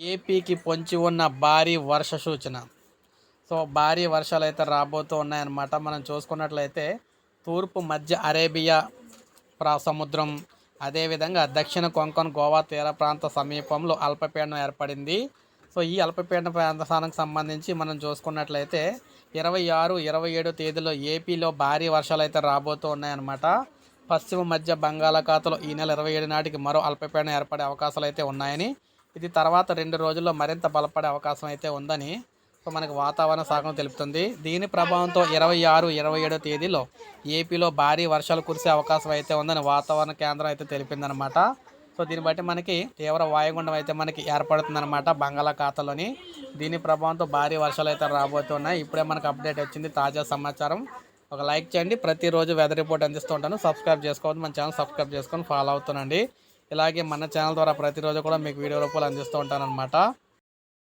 ఏపీకి పొంచి ఉన్న భారీ వర్ష సూచన. సో భారీ వర్షాలు అయితే రాబోతూ ఉన్నాయన్నమాట. మనం చూసుకున్నట్లయితే తూర్పు మధ్య అరేబియా ప్రా సముద్రం అదేవిధంగా దక్షిణ కొంకణ్ గోవా తీర ప్రాంత సమీపంలో అల్పపీడనం ఏర్పడింది. సో ఈ అల్పపీడన ప్రాంతానికి సంబంధించి మనం చూసుకున్నట్లయితే ఇరవై ఆరు ఇరవై ఏడు తేదీలో ఏపీలో భారీ వర్షాలు అయితే రాబోతూ ఉన్నాయన్నమాట. పశ్చిమ మధ్య బంగాళాఖాతంలో ఈ నెల ఇరవై ఏడు నాటికి మరో అల్పపీడనం ఏర్పడే అవకాశాలు అయితే ఉన్నాయని ఇది తర్వాత రెండు రోజుల్లో మరింత బలపడే అవకాశం అయితే ఉందని సో మనకు వాతావరణ శాఖ తెలుపుతుంది. దీని ప్రభావంతో ఇరవై ఆరు ఇరవై ఏడో తేదీలో ఏపీలో భారీ వర్షాలు కురిసే అవకాశం అయితే ఉందని వాతావరణ కేంద్రం అయితే తెలిపిందనమాట సో దీన్ని బట్టి మనకి తీవ్ర వాయుగుండం అయితే మనకి ఏర్పడుతుందన్నమాట బంగాళాఖాతంలోని. దీని ప్రభావంతో భారీ వర్షాలు అయితే రాబోతున్నాయి. ఇప్పుడే మనకు అప్డేట్ వచ్చింది తాజా సమాచారం. ఒక లైక్ చేయండి. ప్రతిరోజు వెదర్ రిపోర్ట్ అందిస్తూ ఉంటాను. సబ్స్క్రైబ్ చేసుకోవద్దు. మన ఛానల్ సబ్స్క్రైబ్ చేసుకొని ఫాలో అవుతానండి ఇలాగే మన ఛానల్ ద్వారా ప్రతిరోజు కూడా మీకు వీడియో రూపాయలు అందిస్తూ ఉంటాను అనమాట